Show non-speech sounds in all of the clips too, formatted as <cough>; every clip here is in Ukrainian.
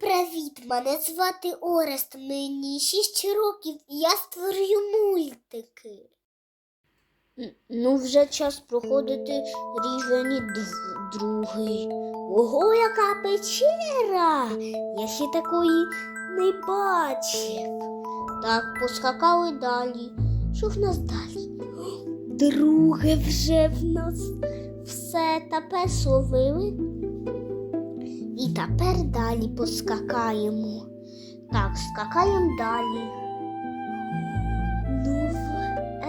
привіт! Мене звати Орест. Мені 6 років і я створюю мультики. Ну, вже час проходити рівень другий. Ого, яка печера! Я ще такої не бачив. Так, поскакали далі. Що в нас далі? Друге вже в нас все тепер словили. Тепер далі поскакаємо. Так, скакаємо далі. Ну,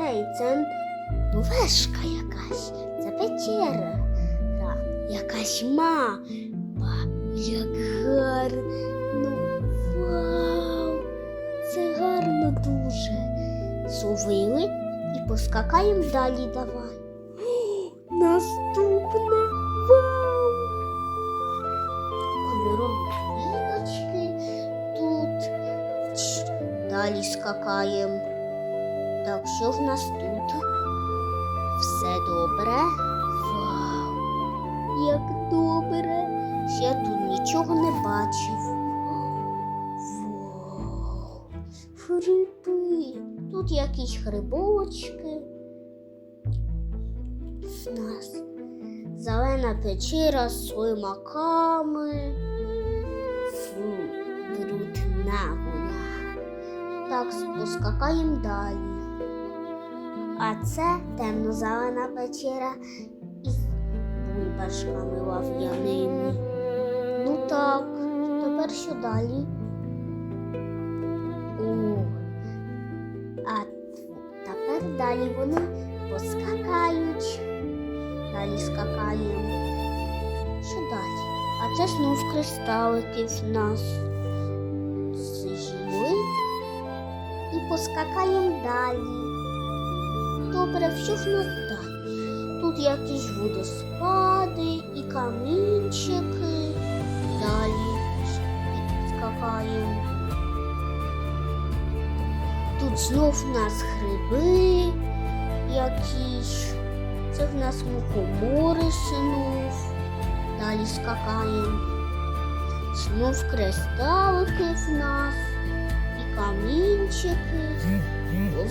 ей, це новешка якась. Це печера. Якась ма. Ба, як гарно. Вау! Це гарно дуже. Зловили і поскакаємо далі давай. <gasps> О, наступне. Далі скакаємо. Так, що в нас тут? Все добре. Вау! Як добре! Я тут нічого не бачив. Вау! Гриби. Тут якісь грибочки. В нас зелена печера з слимаками. Так, поскакаємо далі. А це темно-зелена печера із бульбашками лав'яними. Ну так, тепер що далі? О, а тепер далі вони поскакають. Далі скакаємо. Що далі? А це знов кристалики в нас. Поскакаємо далі. Добре, що в нас далі? Тут якісь водоспади і камінчики. Далі скакаємо. Тут знов в нас гриби якісь. Це в нас мухомори синув. Далі скакаємо. Знов кристалики в нас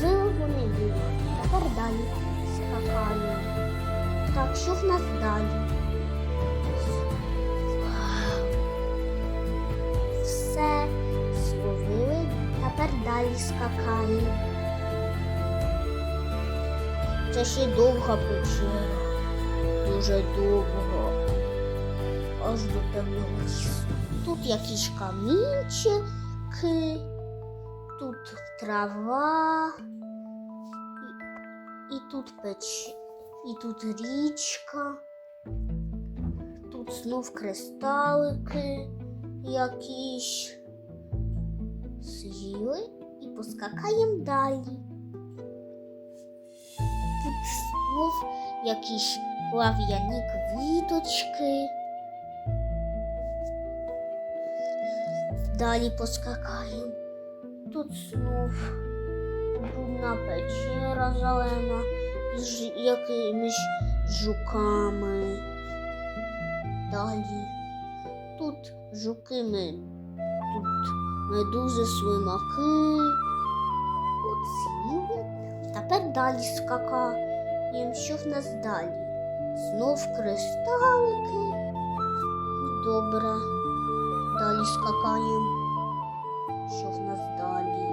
Ловили вони їх. Тепер далі скакаємо. Так, що в нас далі? Все зловили, тепер далі скакаємо. Це ще довга печера. Дуже довго. Аж до темного лісу. Тут якісь камінчики, тут трава, і, і тут печ, і тут річка, тут знов кристалики якісь. З'їли і поскакаємо далі. Тут знов якісь лав'яні квіточки. Далі поскакаємо. Тут знов брудна печера зелена з якимись жуками. Далі. Тут жуки, ми- тут медузи, слимаки. Оці. Тепер далі скакаємо. Що в нас далі? Знов кристалики. Добре. Далі скакаємо. Що в нас далі?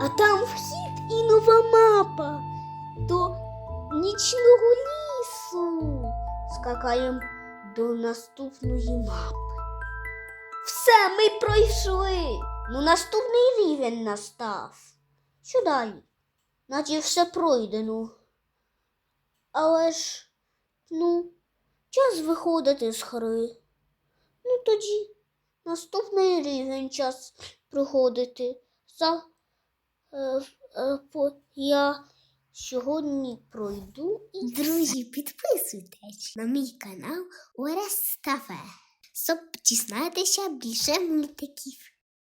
А там вхід і нова мапа до нічного лісу. Скакаємо до наступної мапи. Все, ми пройшли. Ну, наступний рівень настав. Що далі? Наче все пройдено. Але ж, ну, час виходити з гри. Ну тоді наступний рівень час проходити. За, е, е, я сьогодні пройду і. Друзі, підписуйтесь на мій канал Орес Кафе, щоб дізнатися більше мультиків.